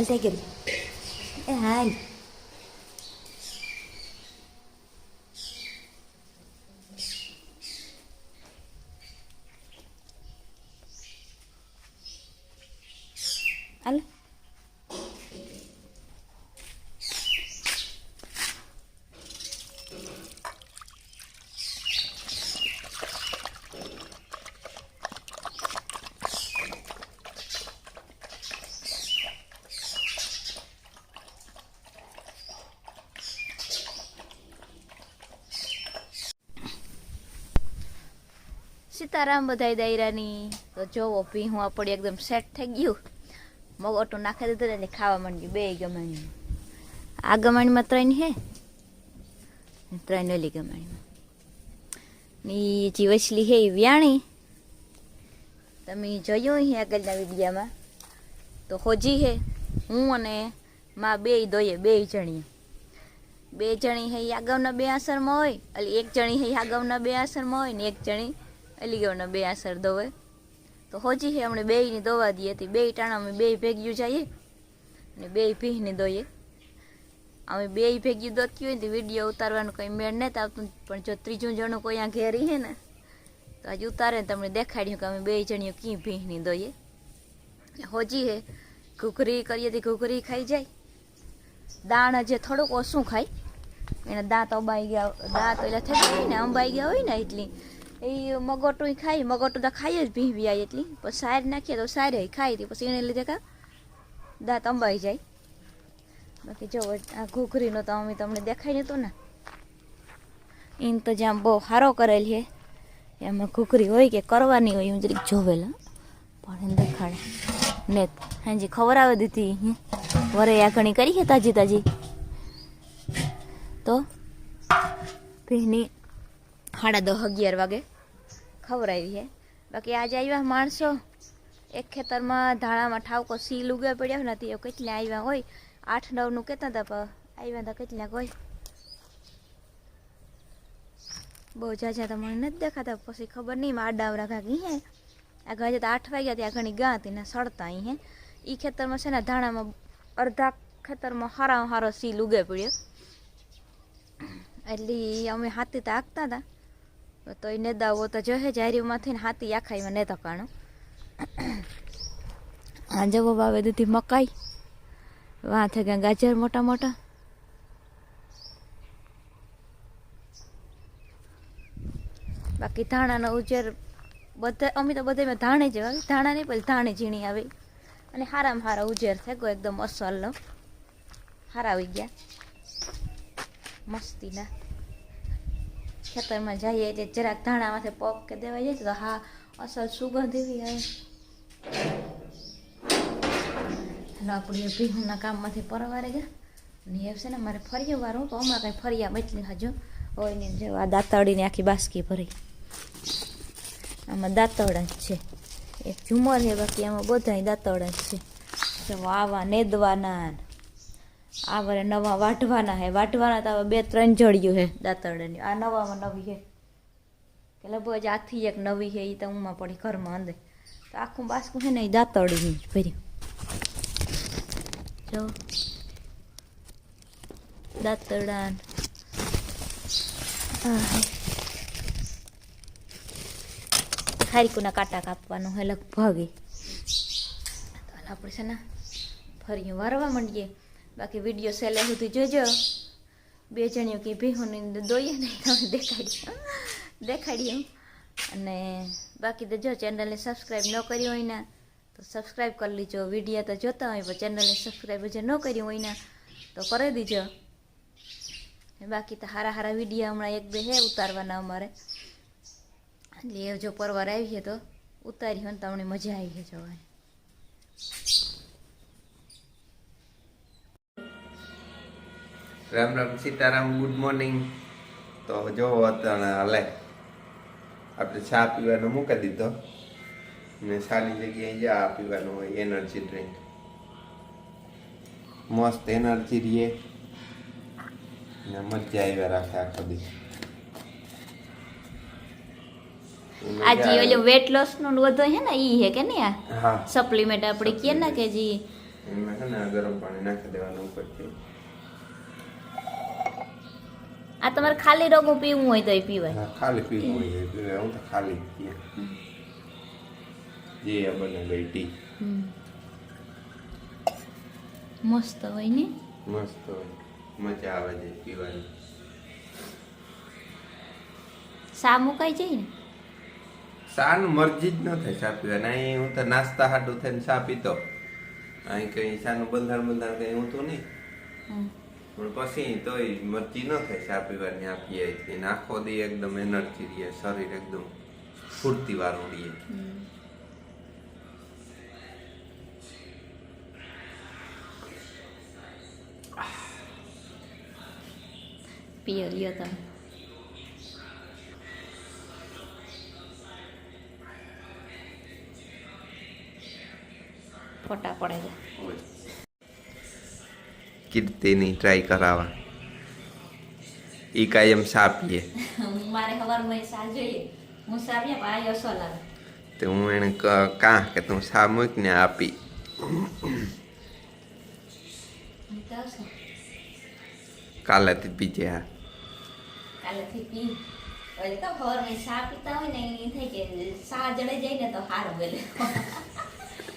હાલ થઈ ગયું એ હાલ સીતારામ બધાય દાયરાની. તો જોવો, ભીહું આપણે એકદમ સેટ થઈ ગયું. મગોટું નાખી દીધું એટલે ખાવા માંડ્યું. બે ગમાણી આ ગમાણીમાં ત્રણ હે. ત્રણ ઓલી ગમાણીમાં. ની જે વસલી હે વ્યાણી. તમે જોયું હે આગળના વિડીયામાં? તો હોજી હે, હું અને માં બે દોઈએ બે જણીએ બે જણી હે આગળના બે આસરમાં હોય એટલે એક જણી હે આગળના બે આસરમાં હોય ને એક જણી અલીગઢના બે આસર દોવે. તો હોજી હે અમને બેયની દવા દઈએ હતી. બે ટાણા અમે બે ભેગ્યું જઈએ. અને બે ભીહને દોઈએ. અમે બે ભેગ્યું દોતી હોય ને વીડિયો ઉતારવાનું કંઈ મેળ નથી આવતું. પણ જો ત્રીજું જણું કોઈ આ ઘેરી હે ને, તો આજે ઉતારે તમને દેખાડ્યું કે અમે બે જણીઓ કી ભીહની દોઈએ. હોજી હે, ઘૂઘરી કરીએ તે ઘૂઘરી ખાઈ જાય. દાણ જે થોડુંક ઓછું ખાય. એના દાંત અંબાઈ ગયા, દાંત એટલે થઈ ગયા ને, અંબાઈ ગયા હોય ને એટલી. એ મગોટું ખાઈ, મગોટું તો ખાઈ જ ભીવી આવી એટલી. પછી સાર નાખીએ તો સારે ખાઈ હતી પછી એને લીધે કા? દાંત અંબાઈ જાય. બાકી જો, આ ઘૂઘરીનો તો અમે તમને દેખાઈ નતું ને. એને તો જ્યાં બહુ સારો કરેલ છે, એમાં ઘૂઘરી હોય કે કરવાની હોય, હું જરીક જોવેલા પણ એને દેખાડે. ને હાજી ખવડાવી દીધી, હે. વરે આ ઘણી કરી છે તાજી તાજી. તો ભીની સાડા દસ અગિયાર વાગે ખવડાવી છે. બાકી આજે આવ્યા માણસો. એક ખેતરમાં ધાણામાં ઠાવકો સીલ ઉગ્યા પડ્યા નથી એ કેટલા આવ્યા હોય? આઠ, નવનું કહેતા હતા પણ આવ્યા હતા કેટલાક હોય. બહુ જાજા તો મને નથી દેખાતા, પછી ખબર નહીં આડાવરા કાંકી હે. આ ઘરે તો આઠ વાગ્યા ત્યાં ઘણી ગા હતી ને સડતા અહીં હે. એ ખેતરમાં છે ને ધાણામાં અડધા ખેતરમાં હારા હારો સીલ ઉગે પડ્યો. એટલે અમે હાથી તો હાંકતા હતા તો એ નેદાવો તો જોહે જારીમાંથી ને હાથી આખાઈમાં ને તકાણું આ જવો આવે દીધી મકાઈ. વાં થઈ ગયા ગાજર મોટા મોટા. બાકી ધાણાનો ઉજેર બધા, અમે તો બધામાં ધાણે જ આવે ધાણા નહીં પછી ધાણે ઝીણી આવે. અને હારામાં હારા ઉજેર થઈ ગયો એકદમ અસલનો. હારા આવી ગયા. મસ્તીના. ખેતરમાં જઈએ એટલે જરાક ધાણામાંથી પગ કે દેવા જઈએ તો હા, અસલ સુગંધ એવી આવે. હાલો, આપણે ભીહુના કામમાંથી પરવારે ગયા. ને એવું છે ને મારે ફરિયા હું તો હમણાં કંઈ ફરિયા બચલી હજુ. હોય ને જો આ દાંતડીને આખી બાસકી ભરી. આમાં દાંતવડા જ છે. એક ઝુમર છે, બાકી આમાં બધા દાંતવડા જ છે. આવા નેદવાના આ વરે નવા વાઢવાના હે. વાઢવાના તો બે ત્રણ જડિયું હે દાંતરડાની. આ નવામાં નવી હે. કે લગભગ આથી એક નવી હે એ તો ઉમાં પડી ઘરમાં અંદર. તો આખું બાસકું છે ને એ દાંતરડીનું જ ભર્યું. જો. દાંતરડા ને આ હે. ખારીકુના કાંટા કાપવાનું હે લગભગ. આપણે છે ને ફરી વારવા માંડીએ. બાકી વીડિયો સેલે સુધી જોજો. બે જણીઓ કે ભીહુની દોઈએ નહીં, તમે દેખાડ્યું દેખાડ્યું અને બાકી તો જો ચેનલને સબસ્ક્રાઈબ ન કર્યું હોય ને, તો સબસ્ક્રાઈબ કરી લીજો. વીડિયો તો જોતા હોય, પણ ચેનલને સબસ્ક્રાઈબ જે ન કર્યું હોય ને, તો કરી દીજો. બાકી તો હારા હારા વીડિયો હમણાં એક બે હે ઉતારવાના અમારે. એટલે જો પરવાર આવીએ તો ઉતારી હોય ને તમને મજા આવી છે જોવાની. રામ રામ સીતારામ ગુડ મોર્નિંગ તો જો અત્યારે હાલે. આપણે ચા પીવાનો મૂકી દીધો. ને સારી જગ્યાએ ચા પીવાનું હોય એનર્જી ડ્રિંક મસ્ત એનર્જી રહીએ. ને મજા આવ્યા રાખે આખો દી આજે ઓલો વેટ લોસ નો વધો હે ને ઈ હે કે ને આ? હા. સપ્લિમેન્ટ આપણે કે ના કે જી. એમાં છે ને ગરમ પાણી નાખી દેવાનું ઉપરથી. આ તમારે ખાલી રોગું પીવું હોય તો પીવાય. ખાલી પીવું હોય એટલે હું તો ખાલી જ પીએ. જે બને ગઈ ટી મસ્ત હોય ને? મસ્ત હોય. મજા આવે છે પીવાની. સા મુકાઈ જાય ને? સાન મરજી જ ન થાય સા પીવાની. અહીં હું તો નાસ્તા હાટું થઈને સા પીતો? અહીં કઈ શાનું બંધાણ બંધાણ કઈ હું તો નહીં. પણ પછી તોય મરજી ન થાય ચા પીવાની આ પીએ ને આખો દી એકદમ એનર્જી રહે શરીર એકદમ સ્ફૂર્તિ વાળું રહે હમ. પીઓ લ્યો તમે ફોટા પડે છે કીર્તિની ટ્રાય કરાવવા. ઈ કાયમ સાપીએ મારે ખબર સા જોઈએ. હું સાપ્યા આ અસલ તો હું એને કા કાં તું ચા ને આપી. કાલેથી પીજે હા કાલેથી પી. તો સવારમાં સા પીતા હોય ને એ થાય કે સા જડે જાય ને તો હાર બોલે.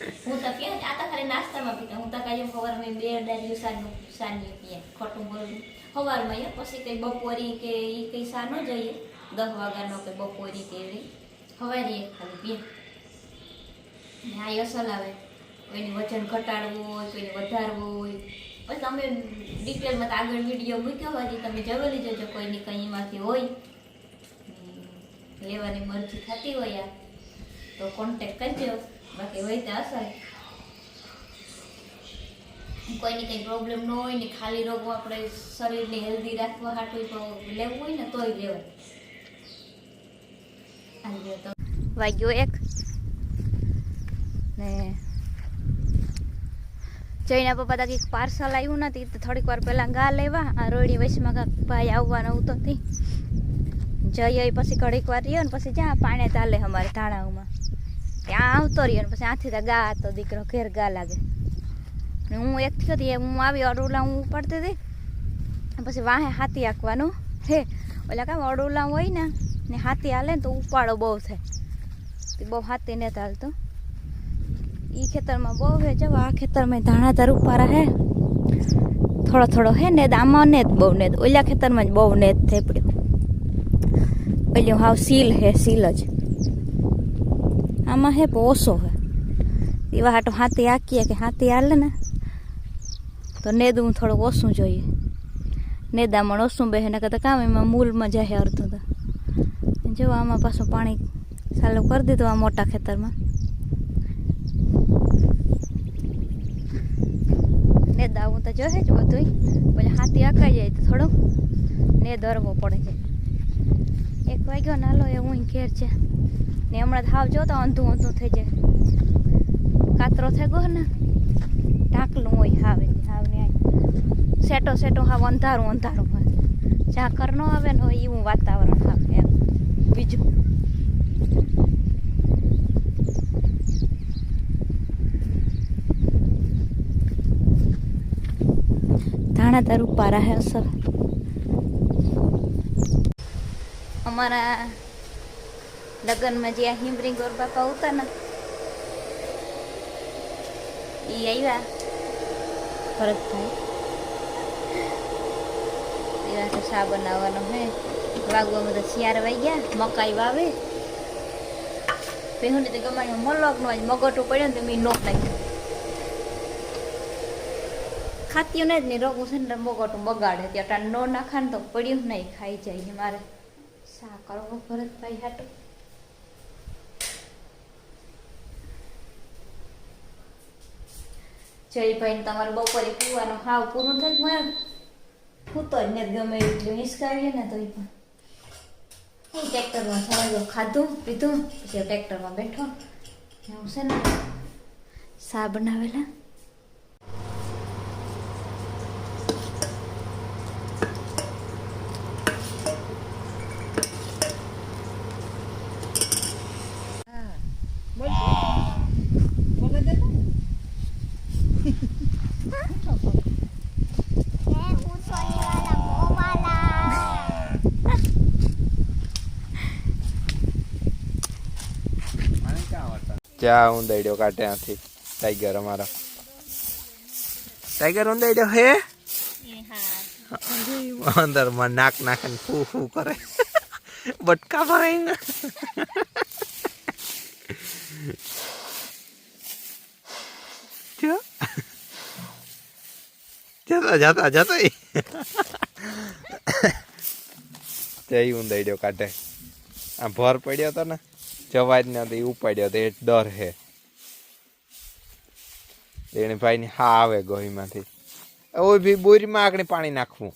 હું તો પીએ આ તો ખાલી નાસ્તામાં પીતા. હું તો કાંઈ સવારમાં બે ડાળીઓ સાનું સાની પીએ, ખોટું બોલું. સવારમાં એ પછી કંઈ બપોરી કે એ કંઈ સા જઈએ. દસ વાગ્યાનો કે બપોરી કે એવી. સવારે ખાલી પીએ. ને આ અસલ આવે. કોઈને વજન ઘટાડવું હોય, કોઈને વધારવું હોય. પછી તમે ડિટેલમાં આગળ વીડિયો મૂક્યો હોય તમે જવેલી જજો કોઈની કંઈ એમાંથી હોય. લેવાની મરજી થતી હોય આ. તો કોન્ટેક કરજો. બાકી હોય તો અસર કોઈની કંઈ પ્રોબ્લેમ ન હોય ને ખાલી રોગો આપણે શરીરને હેલ્ધી રાખવા હાટું તો લેવું હોય ને તોય લેવાય વાગ્યો એક. ને જઈને પપ્પા તા કંઈક પાર્સલ આવ્યું નથી, તો થોડીક વાર પહેલાં ગા લેવા, આ રોડી વચમાં કાંક ભાઈ આવવાનો હતો જઈ જઈએ પછી ઘડીક વાર રહ્યો ને પછી જ્યાં પાણી ચાલે અમારે ધાણાઓમાં. ત્યાં આવતો રહ્યો ને પછી આથી ગા હતો દીકરો ઘેર ગા લાગે. ને હું એકથી હતી, હું આવી અડુલા હું ઉપાડતી હતી. પછી વાહે હાથી આંકવાનું હે ઓલા કામ અડુલા હોય ને ને હાથી હાલે ને તો ઉપાડો બહુ થાય બહુ હાથી ને હાલતો. એ ખેતરમાં બહુ હે જવા આ ખેતરમાં ધાણા તાર ઉપારા હે થોડો થોડો હે ને, આમાં ને બહુ ને ઓલા ખેતરમાં જ બહુ ને થઈ પડ્યો. ઓલું હાવ સીલ હે સીલ જ. આમાં હે પણ ઓછો હે એવા હાટો હાથી આકીએ કે હાથી હાલે ને તો નેદવું થોડુંક ઓછું જોઈએ નેદામણ ઓછું બેહે ને કરતા કામ એમાં મૂલમાં જાય અડધું તો જો આમાં પાછું પાણી ચાલુ કરી દીધું આ મોટા ખેતરમાં ને દાવું તો જોહે જ બધું પછી હાથી આકાઈ જાય તો થોડું ને દરવો પડે છે એક વાગ્યો નાલો એ હું ઘેર છે ને હમણાં તો જો જોતો અંધું અંધું થઈ જાય. કાતરો થઈ ગયો ને, ઢાંકલું હોય હાવ એટલે હાવ ને. સેટો સેટો હાવ અંધારું અંધારું હોય. ઝાકર ન આવે ને હોય એવું વાતાવરણ હાવ એમ. બીજું? ધાણા તારું પારા હે અસર અમારા લગ્નમાં જે આ હિમરી ગોર બાપા હતા ને એ આવ્યા ભરતભાઈ એવા તો શા બનાવવાનો હે? વાગવામાં તો શિયાર વાઈ ગયા મકાઈ વાવે. પહેલું તો ગમાણી મલોક નો આજ મગોટું પડ્યો ને તો મેં નોખ નાખ્યું ખાતી ને જ નહીં રોગું છે ને મગોટું બગાડે. ત્યાં નો નાખા ને તો પડ્યું નહીં ખાઈ જાય મારે. શા કરવો? ભરતભાઈ હાટું. જયભાઈ તમારે બપોરે પીવાનું હાવ પૂરું થઈ ગયું હું તો જ નથી ગમે એટલું હિસકાવીએ ને તો એ પણ. હું ટ્રેક્ટરમાં સમજો ખાધું, પીધું, પછી ટ્રેક્ટરમાં બેઠો. એવું છે ને સા બનાવેલા બોલ બોલે દે તો ચા ઊંદાડ્યો કાઢે આથી. ટાઈગર અમારો. ટાઈગર ઊંદાડ્યો હે? અંદરમાં નાક નાક ને ફૂ ફૂ કરે. બટકા ભરાય જતા જતા જતા. જય ઊંદાડ્યો કાઢે. આ ભર પડ્યો હતો ને. જવાજ નથી ઉપાડ્યો તો એ ડર હે. એને ભાઈ ની હા આવે ગોહીમાંથી. ઓય ભી બોરીમાં આગળ પાણી નાખવું.